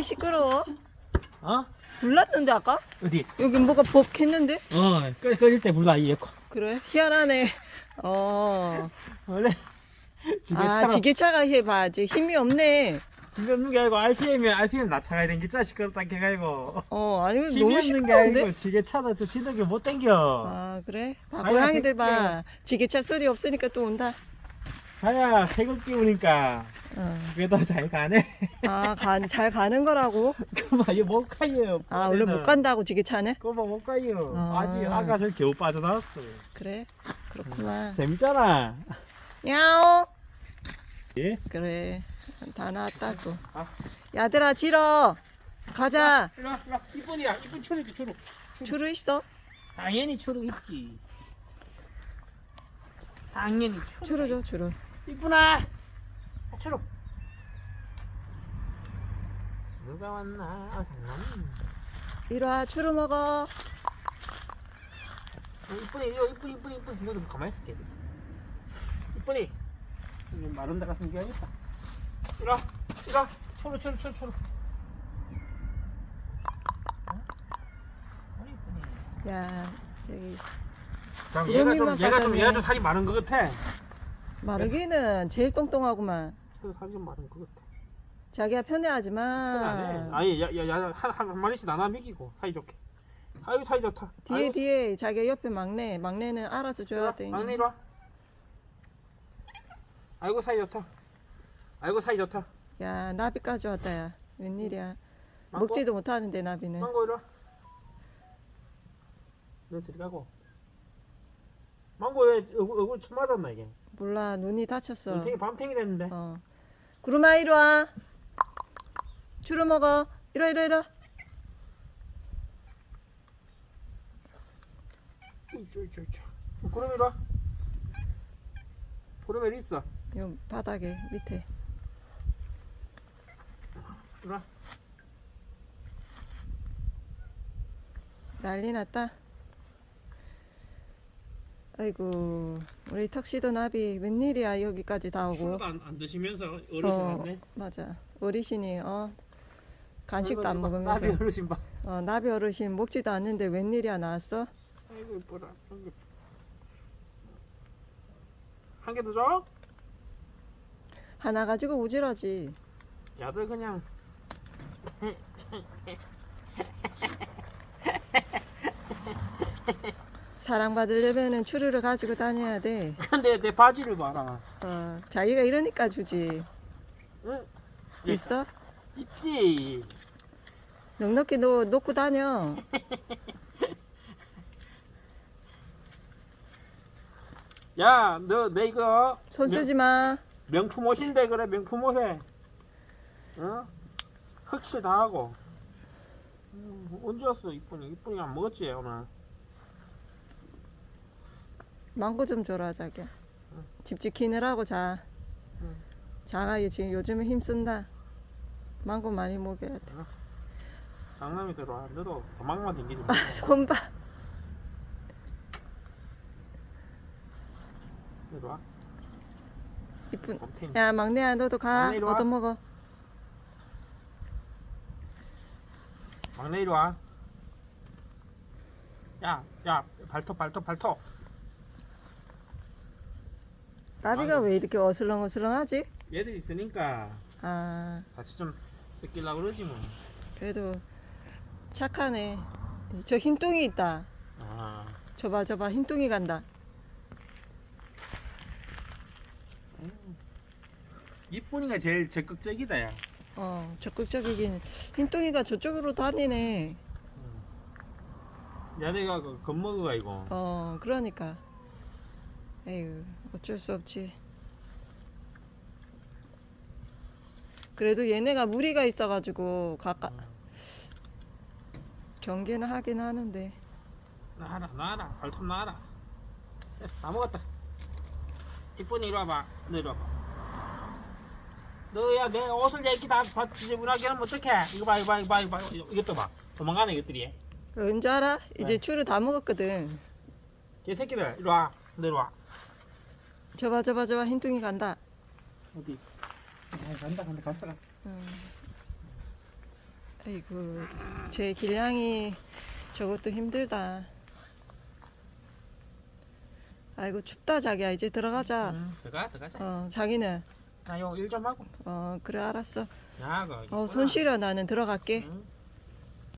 이렇게 시끄러워? 어? 불났는데 아까? 어디? 여기 뭐가 벅했는데? 어, 끌, 끌릴 때 불러, 이 에코. 그래? 희한하네. 어. 원래, 지게 아, 차로. 지게차가 해봐. 이제 힘이 없네. 힘이 없는 게 아니고, RPM이, RPM 낮춰가야 되는 게 진짜 시끄럽다, 해가지고. 어, 아니면 힘이 너무 없는 게 시끄러운데? 아니고, 지게 차도 저 진흙이 못 당겨. 아, 그래? 봐, 아니, 고양이들 봐. 그냥- 지게차 소리 없으니까 또 온다. 자야, 세금 끼우니까, 어. 그래도 잘 가네. 아, 가, 잘 가는 거라고? 그만, 이거 못 가요. 아, 원래 못 간다고 지게차는? 그만 못 가요. 아. 아직, 저 겨우 빠져나왔어. 그래? 그렇구만. 재밌잖아. 야오! 예? 그래. 다 나왔다, 또. 아. 야들아, 지러! 가자! 일로 와, 일로 와. 이쁜이야. 이쁜 추루 있게, 추루. 줄을 있어? 당연히 추루 있지. 당연히 추루. 줄을 줘, 줄을. 이쁘나. 아, 추루. 누가 왔나? 아, 장난. 이리 와, 줄을 먹어. 어, 이쁜이, 이거 이쁜, 이쁜, 이쁜. 이거 좀 가만히 있을게. 이쁜이. 여기 마른 데가 숨겨야겠다. 이리 와, 이리 와. 추루, 추루, 추루, 추루. 어? 이쁜이. 야, 저기, 자, 얘가 좀, 얘가 좀. 얘가 좀 살이 많은 것 같아. 마르기는 제일 똥똥하구만. 그래도 살이 좀 많은 것 같아. 자기가 편해하지 그래, 안 해. 마. 아니, 야, 야, 야, 한, 한, 한 마리씩 나눠 먹이고, 사이좋게. 아유, 사이 좋다. 뒤에, 아이고, 뒤에 자기가 옆에 막내. 막내는 알아서 줘야 돼. 막내 이리 와. 아이고, 사이 좋다. 아이고, 사이 좋다. 야, 나비까지 왔다, 야. 웬일이야. 망고? 먹지도 못하는데, 나비는. 망고 이리 와. 너 저리 가고. 망고 왜 얼굴, 쳐 맞았나, 이게? 몰라, 눈이 다쳤어. 밤탱이, 밤탱이 됐는데. 어. 구름아, 이리 와. 줄을 먹어. 이리 와, 이리 와, 이리 와. 우이쭈. 구름 이리 와. 구름 어디 있어? 요 바닥에, 밑에. 이리 와. 난리 났다. 아이고, 우리 턱시도 나비 웬일이야 여기까지 다 오고. 술도 안, 안 드시면서 어르신 어, 왔네. 맞아. 어르신이 어 간식도 안 나비 먹으면서 어르신 봐. 어, 나비 어르신 먹지도 않는데 웬일이야 나왔어? 아이고 이뻐라. 한 개 더 줘? 하나 가지고 우질하지. 야들 그냥 사랑받으려면은 추루를 가지고 다녀야 돼. 근데 내 바지를 봐라. 어, 자기가 이러니까 주지. 응? 있어? 있지. 넉넉히 놓, 놓고 다녀. 야, 너 내 이거 손 쓰지 마. 명품 옷인데 그래 명품 옷에. 어? 흑시 다 하고. 음, 언제 왔어 이쁜이? 이쁜이 안 먹었지 오늘. 망고 좀 줘라 자기야. 집 지키느라고 자. 응. 자가 얘 지금 요즘에 힘쓴다. 망고 많이 먹여야 돼. 장남이 들어와. 너도 도망만 댕기지 마. 아, 손 봐. 이리 와. 이쁜. 곰탱이. 야 막내야 너도 가. 막내 이리 와. 얻어 먹어. 막내 이리 와. 야, 야, 발톱, 발톱, 발톱. 나비가. 왜 이렇게 어슬렁어슬렁하지? 얘들 있으니까 아 같이 좀 섞이려고 그러지 뭐. 그래도 착하네. 저 흰둥이 있다. 아, 저봐 저봐 흰둥이 간다. 이쁜이가 제일 적극적이다 야. 어 적극적이긴. 흰둥이가 저쪽으로 다니네. 야내가 그 겁먹어가 이거. 어 그러니까. 에휴 어쩔 수 없지. 그래도 얘네가 무리가 있어가지고 가까 경계는 하긴 하는데. 나와라, 나와라, 발톱 나와라. 됐어, 다 먹었다. 이쁜이 이리 와봐. 너 이리 와봐. 너야 내 옷을 이렇게 다 지저분하게 하면 어떡해? 이거 봐, 이거 봐, 이거 봐, 이거 봐. 이것도 봐. 도망가네 이것들이. 왠지 알아? 이제 네. 추를 다 먹었거든. 개새끼들 이리 와. 너 이리 와. 저봐 저봐 저봐 흰둥이 간다. 어디? 아, 간다 간다 갔어 갔어. 음. 아이고 제 길냥이 저것도 힘들다. 아이고 춥다 자기야 이제 들어가자. 응, 들어가 들어가자. 어 자기는 나요 일 좀 하고. 어 그래 알았어. 야가. 어손 시려 나는 들어갈게. 응.